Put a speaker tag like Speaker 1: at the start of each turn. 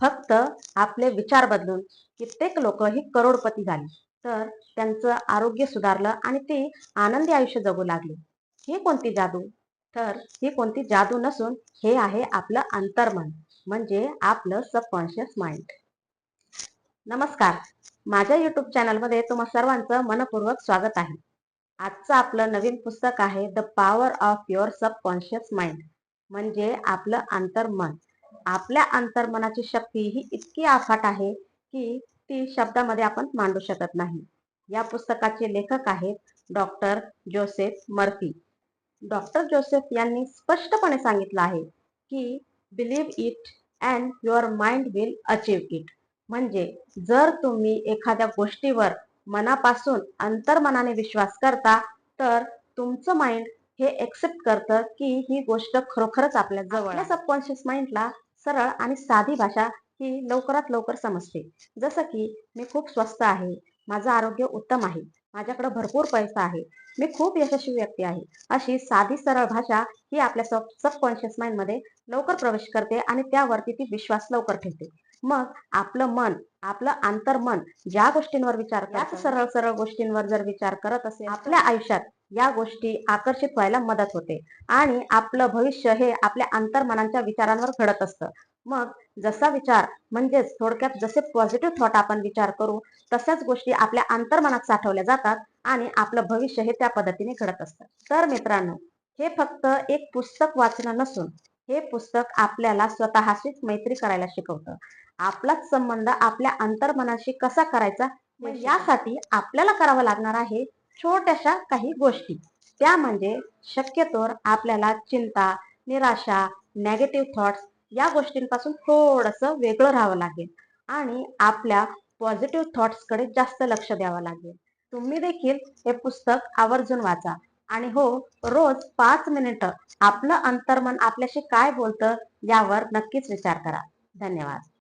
Speaker 1: फक्त आपले विचार बदलून कित्येक लोक ही करोडपती झाली. तर त्यांचं आरोग्य सुधारलं आणि ते आनंदी आयुष्य जगू लागले. ही कोणती जादू? तर ही कोणती जादू नसून हे आहे आपलं अंतर्मन म्हणजे आपलं सबकॉन्शियस माइंड. नमस्कार. माझ्या युट्यूब चॅनलमध्ये तुम्हा सर्वांचं मनपूर्वक स्वागत आहे. आजचं आपलं नवीन पुस्तक आहे the power of your subconscious mind म्हणजे आपलं अंतर्मन. आपल्या अंतर्मनाची शक्ती ही इतकी अफाट आहे की ती शब्दामध्ये आपण मांडू शकत नाही. या पुस्तकाचे लेखक आहेत doctor Joseph Murphy. Doctor Joseph यांनी स्पष्टपणे सांगितलं आहे की believe it and your mind will achieve it. म्हणजे जर तुम्ही एखाद्या गोष्टीवर मनापासून अंतर्मनाने विश्वास करता तर तुमचं माइंड हे एक्सेप्ट करतं की ही गोष्ट खरोखरच आपल्या जवळ सबकॉन्शियस माइंडला सरळ आणि साधी भाषा ही लवकरात लवकर समजते. जसं की मी खूप स्वस्त आहे. माझं आरोग्य उत्तम आहे. माझ्याकडे भरपूर पैसा आहे. मी खूप यशस्वी व्यक्ती आहे. अशी साधी सरळ भाषा ही आपल्या सब सबकॉन्शियस माइंडमध्ये लवकर प्रवेश करते आणि त्यावरती ती विश्वास लवकर ठेवते. मग आपलं मन आपलं आंतरमन ज्या गोष्टींवर विचार याच सरळ सरळ गोष्टींवर जर विचार करत असेल आपल्या आयुष्यात या गोष्टी आकर्षित व्हायला मदत होते. आणि आपलं भविष्य हे आपल्या अंतर्मनाच्या विचारांवर घडत असतं. मग जसा विचार म्हणजेच थोडक्यात जसे पॉझिटिव्ह थॉट आपण विचार करू तशाच गोष्टी आपल्या अंतर्मनात साठवल्या जातात आणि आपलं भविष्य हे त्या पद्धतीने घडत असतं. तर मित्रांनो हे फक्त एक पुस्तक वाचणं नसून हे पुस्तक आपल्याला स्वतःशीच मैत्री करायला शिकवतं. आपलाच संबंध आपल्या अंतर्मनाशी कसा करायचा? यासाठी आपल्याला करावं लागणार आहे छोट्याशा काही गोष्टी. त्या म्हणजे शक्यतोर आपल्याला चिंता निराशा नेगेटिव्ह थॉट्स या गोष्टींपासून थोडस वेगळं राहावं लागेल. आणि आपल्या पॉझिटिव्ह थॉट्सकडे जास्त लक्ष द्यावं लागेल. तुम्ही देखील हे पुस्तक आवर्जून वाचा. आणि हो रोज पाच मिनिटं आपलं अंतर्मन आपल्याशी काय बोलतं यावर नक्कीच विचार करा. धन्यवाद.